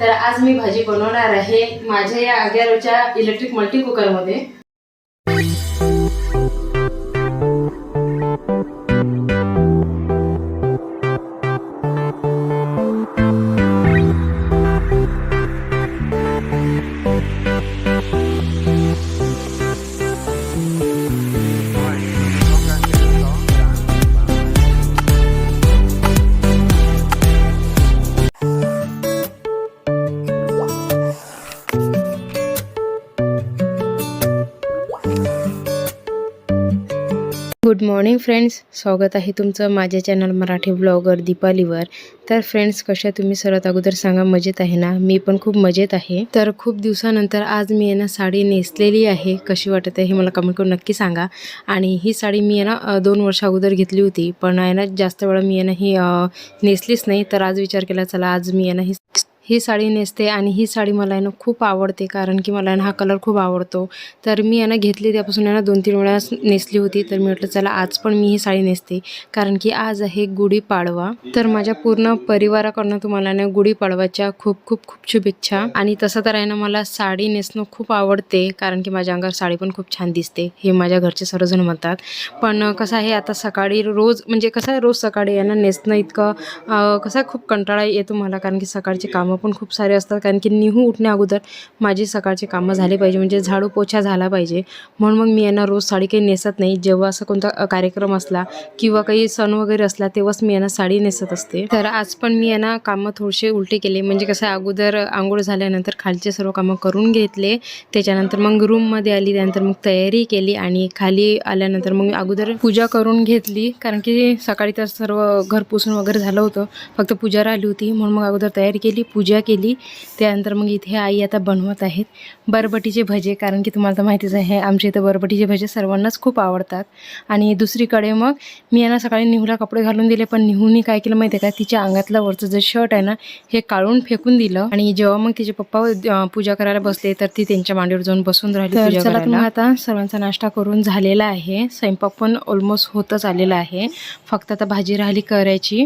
तर आज मी भाजी बनवणार आहे माझ्या या अग्यारोच्या इलेक्ट्रिक मल्टी कुकरमध्ये गुड मॉर्निंग फ्रेंड्स स्वागत आहे तुमचं माझ्या चॅनल मराठी ब्लॉगर दीपालीवर. तर फ्रेंड्स कशा तुम्ही? सर्वात अगोदर सांगा मजेत आहे ना? मी पण खूप मजेत आहे. तर खूप दिवसानंतर आज मी आहे ना साडी नेसलेली आहे. कशी वाटत आहे हे मला कमेंट करून नक्की सांगा. आणि ही साडी मी आहे ना दोन वर्ष अगोदर घेतली होती. पण आहे ना जास्त वेळा मी आहे ना ही नेसलीच नाही. तर आज विचार केला चला आज मी आहे ना ही ही साडी नेसते आणि ही साडी मला आहे ना खूप आवडते कारण की मला ना हा कलर खूप आवडतो. तर मी यानं घेतली त्यापासून यानं दोन तीन वेळा नेसली होती तर मी म्हटलं चला आज पण मी ही साडी नेसते. कारण की आज आहे गुढीपाडवा तर माझ्या पूर्ण परिवाराकडनं तुम्हाला ना गुढीपाडवाच्या खूप खूप खूप शुभेच्छा. आणि तसं तर आहे ना मला साडी नेसणं खूप आवडते कारण की माझ्या अंगावर साडी पण खूप छान दिसते हे माझ्या घरचे सर्वजण म्हणतात. पण कसं आहे आता सकाळी रोज म्हणजे कसं आहे रोज सकाळी यानं नेसणं इतकं कसं आहे खूप कंटाळा येतो मला कारण की सकाळची कामं पण खूप सारे असतात. कारण की निहू उठण्या अगोदर माझी सकाळची कामं झाली पाहिजे. म्हणजे झाडू पोछा झाला पाहिजे. म्हणून मग मी यांना रोज साडी काही नेसत नाही. जेव्हा असं कोणता कार्यक्रम असला किंवा काही सण वगैरे असला तेव्हाच मी यांना साडी नेसत असते. तर आज पण मी यांना कामं थोडेसे उलटे केले. म्हणजे कसं आहे, अगोदर आंघोळ झाल्यानंतर खालचे सर्व कामं करून घेतले. त्याच्यानंतर मग रूममध्ये आली त्यानंतर मग तयारी केली आणि खाली आल्यानंतर मग अगोदर पूजा करून घेतली. कारण की सकाळी तर सर्व घर पुसून वगैरे झालं होतं. फक्त पूजा राहिली होती. म्हणून मग अगोदर तयारी केली. पूजा केली. त्यानंतर मग इथे आई आता बनवत आहेत. बरबटीचे भजे कारण की तुम्हाला तर माहितीच आहे आमच्या इथं बरबटीचे भजे सर्वांनाच खूप आवडतात. आणि दुसरीकडे मग मी यांना सकाळी निहूला कपडे घालून दिले पण निहूनी काय केलं माहिती आहे का? तिच्या अंगातलं वरचं जे शर्ट आहे ना हे काढून फेकून दिलं. आणि जेव्हा मग तिचे पप्पा पूजा करायला बसले तर ती त्यांच्या मांडीवर जाऊन बसून राहिली पूजा आता सर्वांचा नाश्ता करून झालेला आहे. स्वयंपाक पण ऑलमोस्ट होतच आलेला आहे. फक्त आता भाजी राहिली करायची.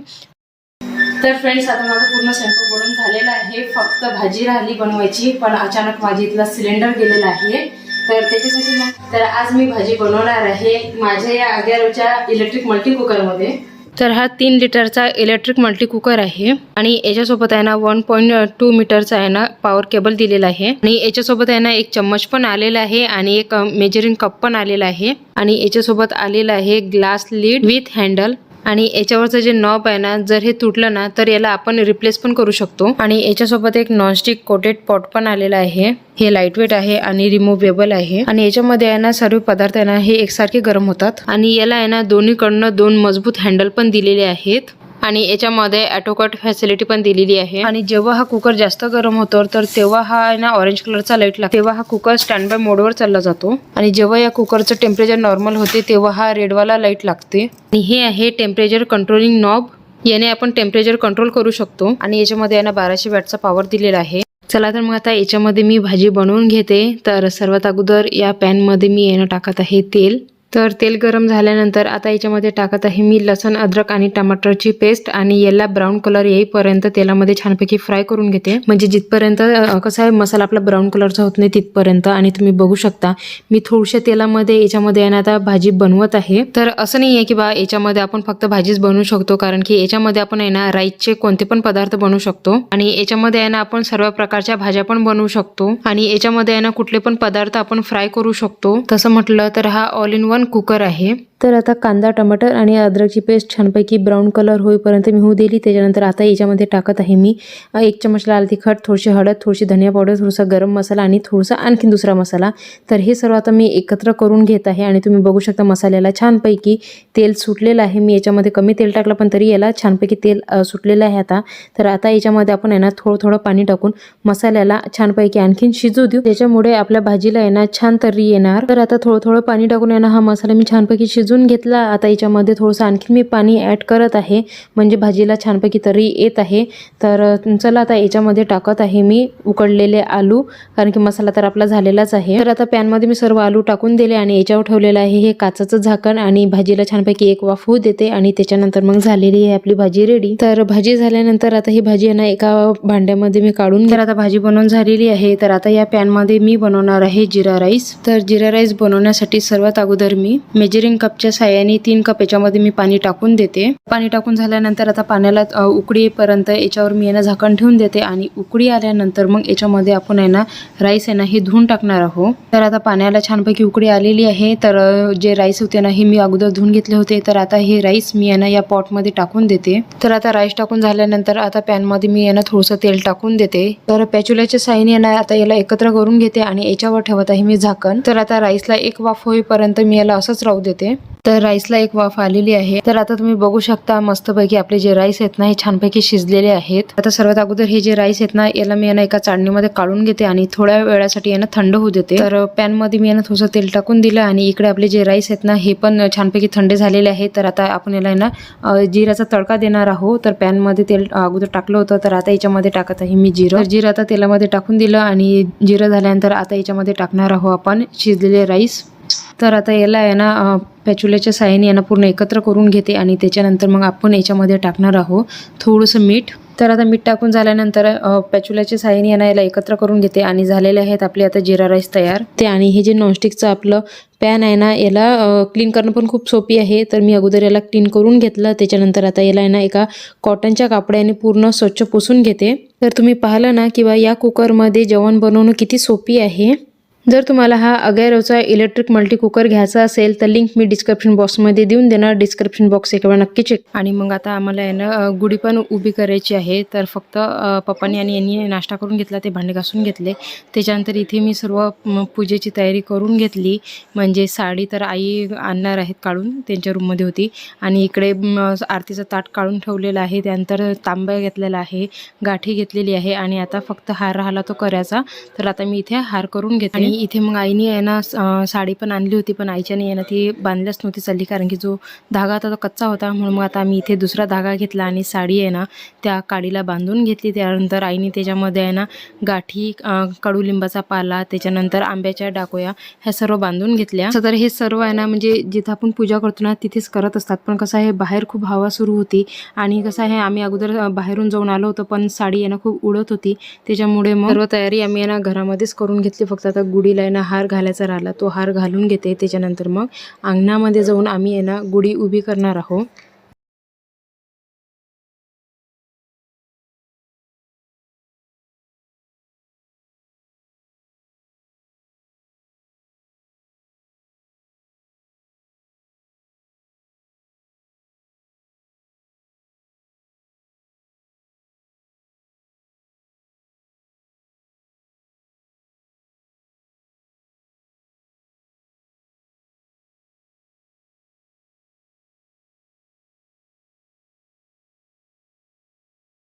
तर फ्रेंड्स आता माझा पूर्ण स्वयंपाक बनवून झालेला आहे. फक्त भाजी राहिली बनवायची पण अचानक माझी इथला सिलेंडर गेलेला आहे. तर त्याच्यासाठी ना तर आज मी भाजी बनवणार आहे माझ्या या अग्यारोच्या इलेक्ट्रिक मल्टी कुकरमध्ये तर हा तीन लिटरचा इलेक्ट्रिक मल्टी कुकर आहे. आणि याच्यासोबत आहे ना वन पॉईंट टू मीटरचा आहे ना पॉवर केबल दिलेला आहे. आणि याच्यासोबत आहे ना एक चम्मच पण आलेला आहे आणि एक मेजरिंग कप पण आलेला आहे. आणि याच्यासोबत आलेला आहे ग्लास लीड विथ हँडल आणि याच्यावरचं जे नॉब आहे ना जर हे तुटलं ना तर याला आपण रिप्लेस पण करू शकतो. आणि याच्यासोबत एक नॉनस्टिक कोटेड पॉट पण आलेला आहे. हे लाइट वेट आहे आणि रिमुवेबल आहे. आणि याच्यामध्ये आहे ना सर्व पदार्थ आहे ना हे एकसारखे गरम होतात. आणि याला आहे ना दोन्हीकडनं दोन मजबूत हँडल पण दिलेले आहेत. आणि याच्यामध्ये ॲटोकट फॅसिलिटी पण दिलेली आहे. आणि जेव्हा हा कुकर जास्त गरम होतो तर तेव्हा हा ना ऑरेंज कलरचा लाइट लागतो. तेव्हा हा कुकर स्टँड बाय मोडवर चालला जातो. आणि जेव्हा या कुकरचं टेम्परेचर नॉर्मल होते तेव्हा हा रेडवाला लाइट लागते. आणि हे आहे टेम्परेचर कंट्रोलिंग नॉब याने आपण टेम्परेचर कंट्रोल करू शकतो. आणि याच्यामध्ये आहे ना बाराशे वॅटचा पॉवर दिलेला आहे. चला तर मग आता याच्यामध्ये मी भाजी बनवून घेते. तर सर्वात अगोदर या पॅनमध्ये मी येणं टाकत आहे तेल. तर तेल गरम झाल्यानंतर आता याच्यामध्ये टाकत आहे मी लसण अद्रक आणि टमाटरची पेस्ट आणि याला ब्राऊन कलर येईपर्यंत तेलामध्ये छानपैकी फ्राय करून घेते. म्हणजे जिथपर्यंत कसं आहे मसाला आपला ब्राऊन कलरचा होत नाही तिथपर्यंत आणि तुम्ही बघू शकता. मी थोडशा तेलामध्ये याच्यामध्ये आहे ना आता भाजी बनवत आहे. तर असं नाही आहे की बा याच्यामध्ये आपण फक्त भाजीच बनवू शकतो कारण की याच्यामध्ये आपण आहे ना राईसचे कोणते पण पदार्थ बनवू शकतो. आणि याच्यामध्ये आहे ना आपण सर्व प्रकारच्या भाज्या पण बनवू शकतो. आणि याच्यामध्ये आहे ना कुठले पण पदार्थ आपण फ्राय करू शकतो. तसं म्हटलं तर हा ऑल इन वन कुकर आहे. तर आता कांदा टमाटर आणि अद्रकची पेस्ट छानपैकी ब्राऊन कलर होईपर्यंत मी होऊ दिली. त्याच्यानंतर आता याच्यामध्ये टाकत आहे मी एक चमच लाल तिखट थोडीशी हळद थोडीशी धनिया पावडर थोडासा गरम मसाला आणि थोडासा आणखी दुसरा मसाला. तर हे सर्व आता मी एकत्र करून घेत आहे आणि तुम्ही बघू शकता मसाल्याला छानपैकी तेल सुटलेलं आहे. मी याच्यामध्ये कमी तेल टाकलं पण तरी याला छानपैकी तेल सुटलेलं आहे आता. तर आता याच्यामध्ये आपण आहे ना थोडं थोडं पाणी टाकून मसाल्याला छानपैकी आणखीन शिजू देऊ. त्याच्यामुळे आपल्या भाजीला आहे ना छान तर्री येणार. तर आता थोडं थोडं पाणी टाकून आहे ना हा मसाला मी छानपैकी शिजू भाजून घेतला. आता याच्यामध्ये थोडंसं आणखी मी पाणी ॲड करत आहे. म्हणजे भाजीला छानपैकी तरी येत आहे. तर चला आता याच्यामध्ये टाकत आहे मी उकडलेले आलू. कारण की मसाला तर आपला झालेलाच आहे. तर आता पॅनमध्ये मी सर्व आलू टाकून दिले आणि याच्यावर ठेवलेलं आहे हे काचाचं झाकण आणि भाजीला छानपैकी एक वाफ होऊ देते आणि त्याच्यानंतर मग झालेली आहे आपली भाजी रेडी तर भाजी झाल्यानंतर आता ही भाजी आहे ना एका भांड्यामध्ये मी काढून तर आता भाजी बनवून झालेली आहे. तर आता या पॅनमध्ये मी बनवणार आहे जिरा राईस. तर जिरा राईस बनवण्यासाठी सर्वात अगोदर मी मेजरिंग कप कपच्या साह्याने तीन कप याच्यामध्ये मी पाणी टाकून देते. पाणी टाकून झाल्यानंतर आता पाण्याला उकडी येईपर्यंत याच्यावर मी यांना झाकण ठेवून देते आणि उकळी आल्यानंतर मग याच्यामध्ये आपण आहे ना राईस आहे ना हे धुवून टाकणार आहोत. तर आता पाण्याला छानपैकी उकडी आलेली आहे. तर जे राईस होते ना हे मी अगोदर धुवून घेतले होते. तर आता हे राईस मी आहे ना या पॉटमध्ये टाकून देते. तर आता राईस टाकून झाल्यानंतर आता पॅनमध्ये मी यांना ना थोडंसं तेल टाकून देते. तर पॅचुल्याच्या साईने आहे ना आता याला एकत्र करून घेते आणि याच्यावर ठेवत आहे मी झाकण. तर आता राईसला एक वाफ होईपर्यंत मी याला असंच राहू देते. तर राईसला एक वाफ आलेली आहे. तर आता तुम्ही बघू शकता मस्तपैकी आपले जे राईस आहेत ना हे छानपैकी शिजलेले आहेत. आता सर्वात अगोदर हे जे राईस आहेत ना याला मी यांना एका चाळणीमध्ये काढून घेते आणि थोड्या वेळासाठी यांना थंड होऊ देते. तर पॅनमध्ये मी यांना थोडंसं तेल टाकून दिलं आणि इकडे आपले जे राईस आहेत ना हे पण छानपैकी थंड झालेले आहे तर आता आपण याला यांना जिराचा जिऱ्याचा तडका देणार आहोत. तर पॅनमध्ये तेल अगोदर टाकलं होतं तर आता याच्यामध्ये टाकत आहे मी जिरं. तर जिरं आता तेलामध्ये टाकून दिलं आणि जिरं झाल्यानंतर आता याच्यामध्ये टाकणार आहोत आपण शिजलेले राईस तर आता याला आहे ना अ, पॅचुल्याच्या यांना पूर्ण एकत्र करून घेते आणि त्याच्यानंतर मग आपण याच्यामध्ये टाकणार आहोत थोडंसं मीठ. तर आता मीठ टाकून झाल्यानंतर पॅच्युल्याच्या पॅचुल्याच्या यांना याला एकत्र करून घेते आणि झालेले आहेत आपले आता जिरा राईस तयार. ते आणि हे जे नॉनस्टिकचं आपलं पॅन आहे ना याला क्लीन करणं पण खूप सोपी आहे. तर मी अगोदर याला क्लीन करून घेतलं त्याच्यानंतर आता याला आहे ना एका कॉटनच्या कापड्याने पूर्ण स्वच्छ पुसून घेते. तर तुम्ही पाहिलं ना किंवा या कुकरमध्ये जेवण बनवणं किती सोपी आहे. जर तुम्हाला हा अगैरोचा इलेक्ट्रिक मल्टी कुकर घ्यायचा असेल तर लिंक मी डिस्क्रिप्शन बॉक्समध्ये देऊन देणार. डिस्क्रिप्शन बॉक्स एक वेळा नक्की चेक आणि मग आता आम्हाला आहे ना अ, गुढी पण उभी करायची आहे. तर फक्त पप्पांनी आणि यांनी नाश्ता करून घेतला ते भांडे घासून घेतले. त्याच्यानंतर इथे मी सर्व पूजेची तयारी करून घेतली. म्हणजे साडी तर आई आणणार आहेत काढून त्यांच्या रूममध्ये होती. आणि इकडे आरतीचं ताट काढून ठेवलेलं आहे. त्यानंतर तांब्या घेतलेला आहे गाठी घेतलेली आहे. आणि आता फक्त हार राहिला तो करायचा. तर आता मी इथे हार करून घेते. आणि इथे मग आईने आहे ना साडी पण आणली होती पण आईच्याने आहे ना ती बांधल्याच नव्हती चालली कारण की जो धागा होता तो कच्चा होता. म्हणून मग आता आम्ही इथे दुसरा धागा घेतला आणि साडी आहे ना त्या काडीला बांधून घेतली. त्यानंतर आईने त्याच्यामध्ये आहे ना गाठी कडुलिंबाचा पाला त्याच्यानंतर आंब्याच्या डाकोया ह्या सर्व बांधून घेतल्या. तर हे सर्व आहे ना म्हणजे जिथं आपण पूजा करतो ना तिथेच करत असतात. पण कसं आहे बाहेर खूप हवा सुरू होती. आणि कसं आहे आम्ही अगोदर बाहेरून जाऊन आलो होतो पण साडी आहे ना खूप उडत होती. त्याच्यामुळे मग सर्व तयारी आम्ही आहे ना घरामध्येच करून घेतली. फक्त आता गुढीला आहे ना हार घालायचा राहिला तो हार घालून घेते. त्याच्यानंतर मग अंगणामध्ये जाऊन आम्ही आहे ना गुढी उभी करणार आहोत.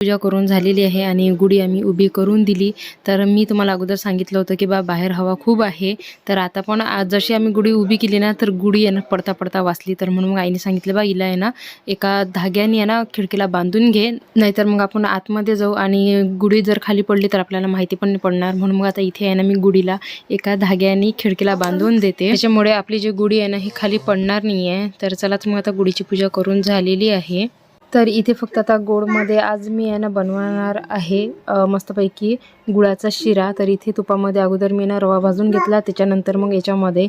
पूजा करून झालेली आहे आणि गुढी आम्ही उभी करून दिली. तर मी तुम्हाला अगोदर सांगितलं होतं की बा बाहेर हवा खूप आहे. तर आता पण आज जशी आम्ही गुढी उभी केली ना तर गुढी आहे ना पडता पडता वाचली. तर म्हणून मग आईने सांगितलं बा हिला आहे ना एका धाग्याने आहे ना खिडकीला बांधून घे. नाहीतर मग आपण आतमध्ये जाऊ आणि गुढी जर खाली पडली तर आपल्याला माहिती पण नाही पडणार. म्हणून मग आता इथे आहे ना मी गुढीला एका धाग्याने खिडकीला बांधून देते. त्याच्यामुळे आपली जी गुढी आहे ना ही खाली पडणार नाही आहे तर चला तर मग आता गुढीची पूजा करून झालेली आहे. तर इथे फक्त आता गोडमध्ये आज मी आहे ना बनवणार आहे मस्तपैकी गुळाचा शिरा. तर इथे तुपामध्ये अगोदर मी ना रवा भाजून घेतला. त्याच्यानंतर मग याच्यामध्ये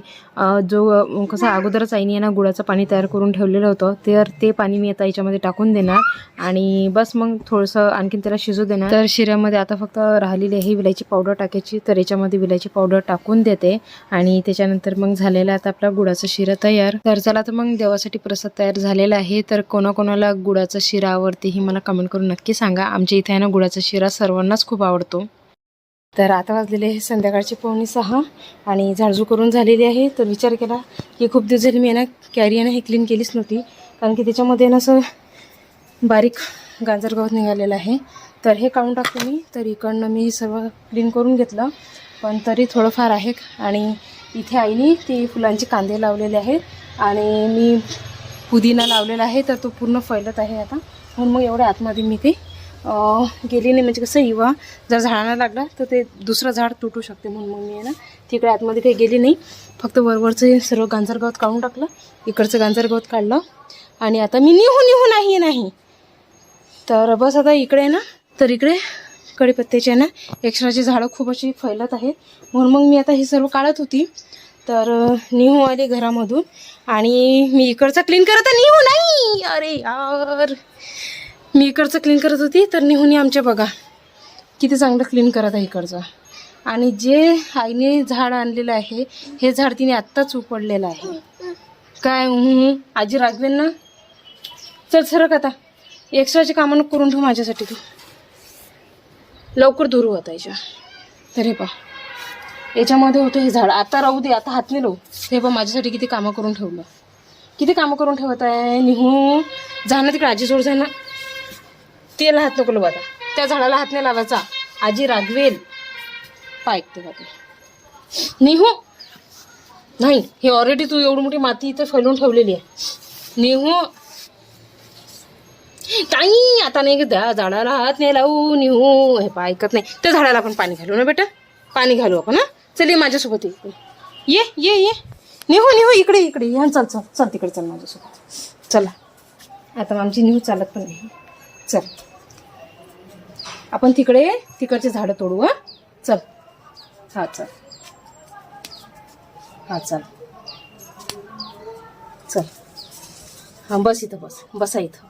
जो कसं अगोदरच आईने ना गुळाचं पाणी तयार करून ठेवलेलं होतं तर ते पाणी मी आता याच्यामध्ये टाकून देणार. आणि बस मग थोडंसं आणखीन त्याला शिजू देणार. तर शिऱ्यामध्ये आता फक्त राहिलेली आहे विलायची पावडर टाकायची तर याच्यामध्ये विलायची पावडर टाकून देते. आणि त्याच्यानंतर मग झालेला आता आपला गुळाचा शिरा तयार. तर चला तर मग देवासाठी प्रसाद तयार झालेला आहे. तर कोणाकोणाला गुळाचा शिरा आवडते ही मला कमेंट करून नक्की सांगा. आमच्या इथे आहे ना गुळाचा शिरा सर्वांनाच खूप आवडतो. तर आता वाजलेले आहे संध्याकाळचे पावणे सहा आणि झाडझू करून झालेली आहे. तर विचार केला की खूप दिवस झाले मी ना कॅरी आहे ना हे क्लीन केलीच नव्हती. कारण की त्याच्यामध्ये ना असं बारीक गाजर गवत निघालेलं आहे. तर हे काढून टाकतो मी. तर इकडनं मी सर्व क्लीन करून घेतलं. पण तरी थोडंफार आहे आणि इथे आईने ते फुलांचे कांदे लावलेले आहेत. आणि मी पुदिना लावलेला आहे तर तो पूर्ण फैलत आहे आता. म्हणून मग एवढ्या आतमध्ये मी ते गेली नाही. म्हणजे कसं इवा जर झाडाला लागला तर ते दुसरं झाड तुटू शकते. म्हणून मग मी आहे ना तिकडे आतमध्ये काही गेली नाही. फक्त वरवरचं हे सर्व गांजर गवत काढून टाकलं. इकडचं गांजर गवत काढलं. आणि आता मी निहू निहू नाही नाही. तर बस आता इकडे ना तर इकडे कडीपत्त्याचे ना एक्स्ट्राची झाडं खूप अशी फैलत आहेत म्हणून मग मी आता हे सर्व काढत होती. तर निहू आले घरामधून आणि मी इकडचं क्लीन करत निहू नाही! अरे यार! मी इकडचं क्लीन करत होती तर निहूनी आमच्या बघा किती चांगलं क्लीन करत आहे इकडचं. आणि जे आईने झाड आणलेलं आहे हे झाड तिने आत्ताच उपडलेलं आहे. काय आजी रागवेन ना? चल सरक आता. एक्स्ट्राचे कामं करून ठेव माझ्यासाठी तू. लवकर दूर होता याच्या तर हे याच्यामध्ये होतं हे झाड. आता राहू दे आता हात नाही लावू. हे बघ माझ्यासाठी किती कामं करून ठेवलं. किती कामं करून ठेवत आहे? निहू जा ना तिकडे आजीजवळ जा ना. तेला हात नको लावू आता. त्या झाडाला हात नाही लावायचा. आजी रागवेल. पायकते का ते? निहू! नाही हे ऑलरेडी तू एवढी मोठी माती इथं फैलून ठेवलेली आहे. निहू! काही आता नाही त्या झाडाला हात नाही लावू निहू. हे पाय ऐकत नाही. त्या झाडाला आपण पाणी घालू ना बेटा? पाणी घालू आपण हा? चल ये माझ्यासोबत ये. ये ये ये. निहू निहू इकडे इकडे. ये. चल चल चल तिकडे चल माझ्यासोबत. चला. आता आमची निहू चालत पण नाही. चल. आपण तिकडे तिकडचे झाडं तोडू हा? चल. हा चल. हा चल. चल. हा बस इथं बस. बसा इथं.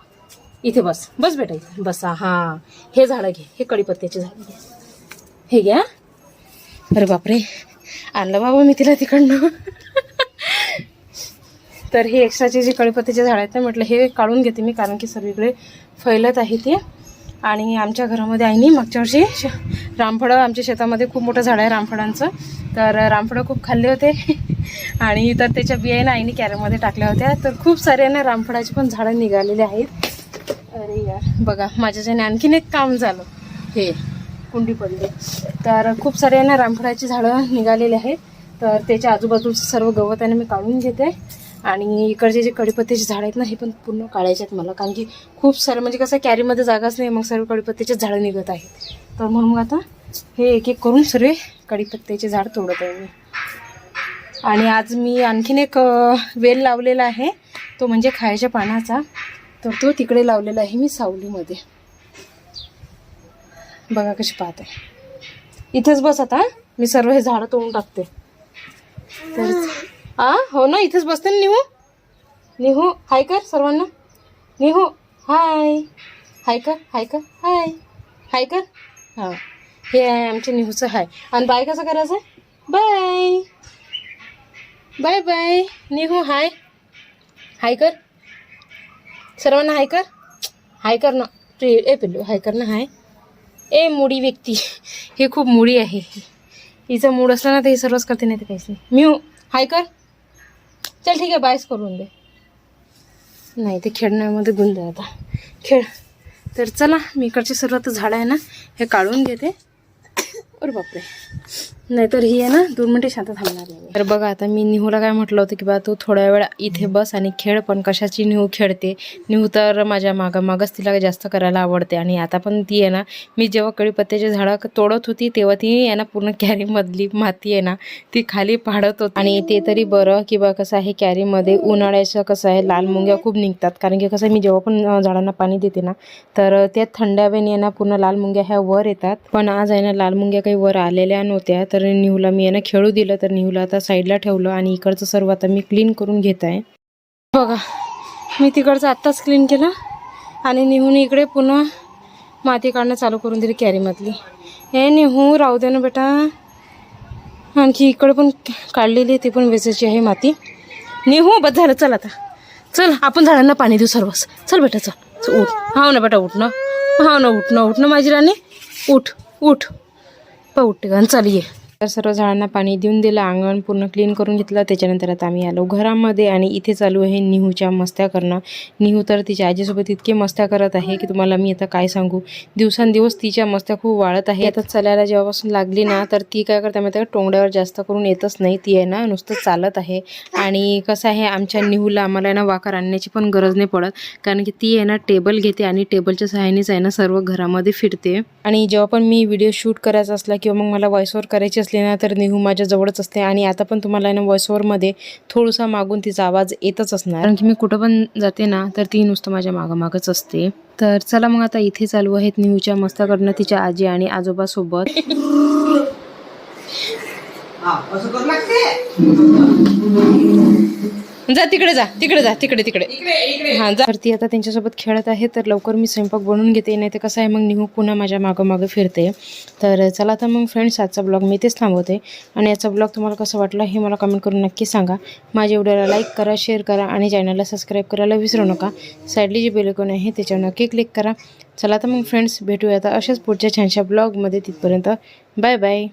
इथे बस. बस बेटा इथे. बसा. हा. हे झाडं घे. हे कडीपत्त्याचे झाडं घे. हे घ्या अरे बापरे. आणलं बाबा मी तिला तिकडनं. तर हे एक्स्ट्राचे जे कळीपत्त्याचे झाड आहेत ना म्हटलं हे काढून घेते मी कारण की सगळीकडे फैलत आहे ते. आणि आमच्या घरामध्ये आईनी मागच्या वर्षी श रामफळं आमच्या शेतामध्ये खूप मोठं झाड आहे रामफळांचं. तर रामफळं खूप खाल्ले होते. आणि तर त्याच्या बिया ना आईने कॅरममध्ये टाकल्या होत्या. तर खूप सारे ना रामफळाची पण झाडं निघालेली आहेत. अरे यार बघा माझ्याच्याने आणखीन एक काम झालं. हे कुंडी पडली. तर खूप सारे ना रामफळाची झाडं निघालेली आहेत. तर त्याच्या आजूबाजूचं सर्व गवत आहे ना मी काढून घेते. आणि इकडचे जे कडीपत्त्याचे झाड आहेत ना हे पण पूर्ण काढायचे आहेत मला. कारण की खूप सारं म्हणजे कसं कॅरीमध्ये जागाच नाही मग सर्व कडीपत्त्याचे झाडं निघत आहेत. तर म्हणून मग आता हे एक एक करून सर्व कडीपत्त्याचे झाड तोडत आहे मी. आणि आज मी आणखीन एक वेल लावलेला आहे. तो म्हणजे खायच्या पानाचा. तर तो तिकडे लावलेला आहे मी सावलीमध्ये. बघा कशी पाहते. इथेच बस आता मी सर्व हे झाडं तोडून टाकते. तर आ? हो ना इथेच बसते ना निहू? निहू हाय कर सर्वांना. निहू हाय. हाय कर हाय कर हाय. हाय कर? हां. हे आहे आमच्या निहूचं हाय. आणि बाय कसं करायचं? बाय. Bye bye. निहू हाय. हाय कर. सर्वांना हाय कर. हाय कर ना. तू ए पिल्लू हाय कर ना हाय. ए मुडी व्यक्ती. हे खूप मुडी आहे. हिचं मूड असलं ना तर हे सर्वच करते नाही तर काहीच नाही. मी हाय कर. चल ठीक आहे बायस करून दे. नाही ते खेळण्यामध्ये गुंद आता. खेळ. तर चला मी इकडची सर्व आता झाडं आहे ना हे काढून घेते. अरे बापरे. नाहीतर ही आहे ना दोन मिनटे शांत थांबणार नाही तर बघा आता मी निहूला काय म्हटलं होतं की बा तू थोड्या वेळ इथे बस आणि खेळ पण कशाची निहू खेळते? निहू तर माझ्या मागं मागच तिला जास्त करायला आवडते. आणि आता पण ती आहे ना मी जेव्हा कळीपत्त्याचे झाडं तोडत होती तेव्हा ती आहे ना पूर्ण कॅरीमधली माती आहे ना ती खाली पाडत होती. आणि ते तरी बरं की बा कसं आहे कॅरीमध्ये उन्हाळ्याचं कसं आहे लाल मुंग्या खूप निघतात. कारण की कसं आहे, मी जेव्हा पण झाडांना पाणी देते ना तर त्या थंड आहे ना पूर्ण लाल मुंग्या ह्या वर येतात. पण आज आहे ना लाल मुंग्या काही वर आलेल्या नव्हत्या तर निहूला मी यांना खेळू दिलं तर निहूला आता साईडला ठेवलं आणि इकडचं सर्व आता मी क्लीन करून घेत आहे. बघा मी तिकडचं आत्ताच क्लीन केलं आणि निहून इकडे पुन्हा माती काढणं चालू करून दिली कॅरीमधली हे निहू राहू दे ना बेटा. आणखी इकडे पण काढलेली आहे ती पण वेचायची आहे माती. निहू बस झालं चल आता. चल आपण झाडांना पाणी देऊ सर्वच. चल बेटा चल. चल, उठ. हाव ना बेटा उठ ना. हाव ना उठ ना उठ ना माझी राणी. उठ उठ. पा उठते का चल ये. तर सर्व झाडांना पाणी देऊन दिलं अंगण पूर्ण क्लीन करून घेतलं. त्याच्यानंतर आता आम्ही आलो घरामध्ये आणि इथे चालू आहे निहूच्या मस्त्या करणं. निहू तर तिच्या आजीसोबत इतके मस्त्या करत आहे की तुम्हाला मी आता काय सांगू? दिवसांदिवस तिच्या मस्त्या खूप वाढत आहे. आता चालायला जेव्हापासून लागली ना तर ती काय करते माहिती टोंगड्यावर जास्त करून येतच नाही. ती आहे ना नुसतं चालत आहे. आणि कसं आहे आमच्या निहूला आम्हाला आहे ना वाकर आणण्याची पण गरज नाही पडत. कारण की ती आहे ना टेबल घेते आणि टेबलच्या सहाय्यानेच आहे ना सर्व घरामध्ये फिरते. आणि जेव्हा पण मी व्हिडिओ शूट करायचा असला किंवा मग मला व्हॉइस ओव्हर करायची असली ना तर नेहू माझ्या जवळच असते आणि आता पण तुम्हाला आहे ना व्हॉइस ओव्हरमध्ये थोडासा मागून तिचा आवाज येतच असणार. कारण की मी कुठं पण जाते ना तर ती नुसतं माझ्या मागं असते. तर चला मग आता इथे चालू आहेत निहूच्या मस्ताकडनं तिच्या आजी आणि आजोबासोबत असं जा तिकडे जा तिकडे जा तिकडे तिकडे. हां जा. ती आता त्यांच्यासोबत खेळत आहे तर लवकर मी स्वयंपाक बनवून घेते. नाही तर कसं आहे मग निहू पुन्हा माझ्या मागं मागं फिरते. तर चला तर मग फ्रेंड्स आजचा ब्लॉग मी तेच थांबवते. आणि याचा ब्लॉग तुम्हाला कसं वाटलं हे मला कमेंट करून नक्की सांगा. माझ्या व्हिडिओला लाईक करा शेअर करा आणि चॅनलला सबस्क्राईब करायला विसरू नका. साईडली जे बेलकोन आहे त्याच्यावर नक्की क्लिक करा. चला तर मग फ्रेंड्स भेटूया आता अशाच पुढच्या छानशा ब्लॉगमध्ये तिथपर्यंत बाय बाय